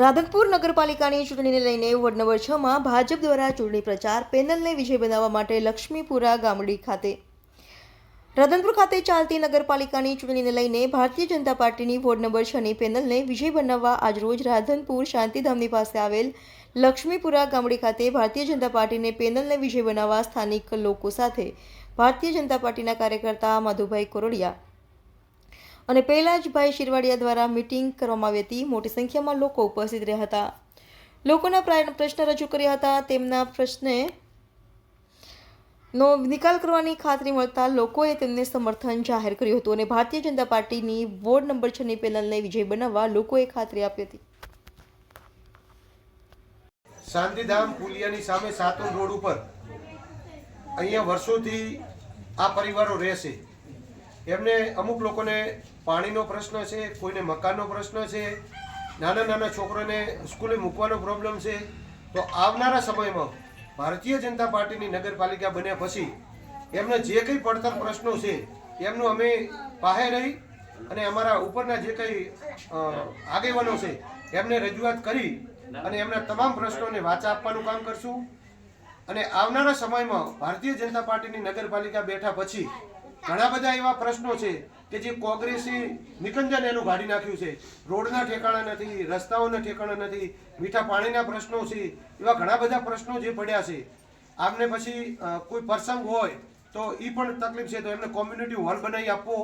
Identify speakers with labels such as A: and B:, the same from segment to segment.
A: રાધનપુર નગરપાલિકાની ચૂંટણીને લઈને વોર્ડ નંબર છમાં ભાજપ દ્વારા ચૂંટણી પ્રચાર પેનલને વિજય બનાવવા માટે લક્ષ્મીપુરા ગામડી ખાતે. રાધનપુર ખાતે ચાલતી નગરપાલિકાની ચૂંટણીને લઈને ભારતીય જનતા પાર્ટીની વોર્ડ નંબર છની પેનલને વિજય બનાવવા આજરોજ રાધનપુર શાંતિધામની પાસે આવેલ લક્ષ્મીપુરા ગામડી ખાતે ભારતીય જનતા પાર્ટીને પેનલને વિજય બનાવવા સ્થાનિક લોકો સાથે. ભારતીય જનતા પાર્ટીના કાર્યકર્તા માધુભાઈ કોરડિયા અને પહેલાં જ ભાઈ શિરવાડિયા દ્વારા મિટિંગ કરવામાં આવી હતી. મોટી સંખ્યામાં લોકો ઉપસ્થિત રહ્યા હતા. લોકોના પ્રશ્ન રજૂ કર્યા હતા. તેમના પ્રશ્ને નો નિકાલ કરવાની ખાતરી મળતા લોકોએ તેમને સમર્થન જાહેર કર્યું હતું અને ભારતીય જનતા પાર્ટીની વોર્ડ નંબર છની પેનલને વિજય બનાવવા લોકોએ ખાતરી આપી હતી.
B: શાંતિધામ પુલિયાની સામે સાતોન રોડ ઉપર અહીંયા વર્ષોથી આ પરિવારો રહેશે. એમને અમુક લોકોને પાણીનો પ્રશ્ન છે, કોઈને મકાનનો પ્રશ્ન છે, નાના નાના છોકરાને સ્કૂલે મૂકવાનો પ્રોબ્લેમ છે. તો આવનારા સમયમાં ભારતીય જનતા પાર્ટીની નગરપાલિકા બન્યા પછી એમને જે કંઈ પડતર પ્રશ્નો છે, એમનું અમે પાસે રહી અને અમારા ઉપરના જે કંઈ આગેવાનો છે, એમને રજૂઆત કરી અને એમના તમામ પ્રશ્નોને વાચા આપવાનું કામ કરશું. અને આવનારા સમયમાં ભારતીય જનતા પાર્ટીની નગરપાલિકા બેઠા પછી ઘણા બધા એવા પ્રશ્નો છે કે જે કોંગ્રેસી નિકંજન એનું ગાડી નાખ્યું છે. રોડના ઠેકાણા નથી, રસ્તાઓના ઠેકાણા નથી, મીઠા પાણીના પ્રશ્નો છે, એવા ઘણા બધા પ્રશ્નો જે પડ્યા છે. આમને પછી કોઈ પ્રસંગ હોય તો એ પણ તકલીફ છે તો એમને કોમ્યુનિટી હોલ બનાવી આપવો.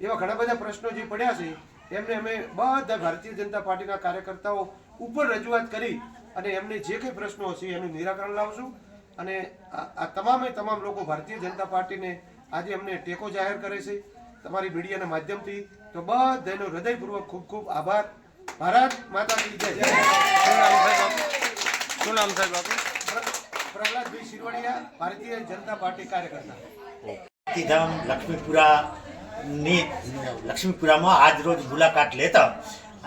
B: એવા ઘણા બધા પ્રશ્નો જે પડ્યા છે, એમને અમે બધા ભારતીય જનતા પાર્ટીના કાર્યકર્તાઓ ઉપર રજૂઆત કરી અને એમને જે કંઈ પ્રશ્નો હશે એનું નિરાકરણ લાવશું. અને આ તમામે તમામ લોકો ભારતીય જનતા પાર્ટીને આજે અમને ટેકો જાહેર કરે છે. તમારી મીડિયાના માધ્યમથી તો બધાનો હૃદયપૂર્વક ખૂબ ખૂબ આભાર. ભારત માતા કી જય
C: શું નામ સાહેબ શું નામ સાહેબ
B: પ્રહલાદભાઈ શિરવાડિયા ભારતીય જનતા પાર્ટી કાર્યકર્તા.
D: શાંતિધામ લક્ષ્મીપુરાની લક્ષ્મીપુરામાં આજ રોજ મુલાકાત લેતા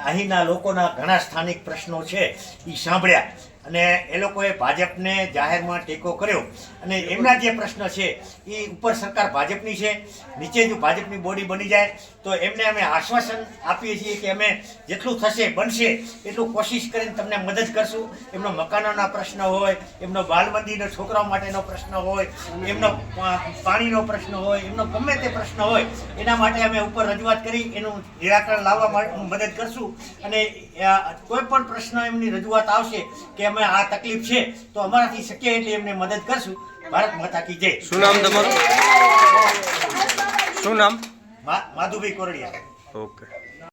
D: અહીંના લોકોના ઘણા સ્થાનિક પ્રશ્નો છે. એ સાંભળ્યા. અને એ લોકોએ ભાજપને જાહેરમાં ટેકો કર્યો. અને એમના જે પ્રશ્ન છે એ ઉપર સરકાર ભાજપની છે નીચે જો ભાજપની બોડી બની જાય તો એમને અમે આશ્વાસન આપીએ છીએ કે અમે જેટલું થશે બનશે એટલું કોશિશ કરીને તમને મદદ કરશું. એમનો મકાનોના પ્રશ્ન હોય એમનો બાલ છોકરાઓ માટેનો પ્રશ્ન હોય એમનો પાણીનો પ્રશ્ન હોય એમનો ગમે તે પ્રશ્ન હોય એના માટે અમે ઉપર રજૂઆત કરી એનું નિરાકરણ લાવવા માટે મદદ કરશું. અને કોઈ પણ પ્રશ્ન એમની રજૂઆત આવશે કે અમે આ તકલીફ છે તો અમારાથી શક્ય એટલી એમને મદદ કરશું. ભારત માતા કી જય.
C: શું નામ તમારું? શું નામ?
D: માધુભાઈ કોરડિયા.
C: ઓકે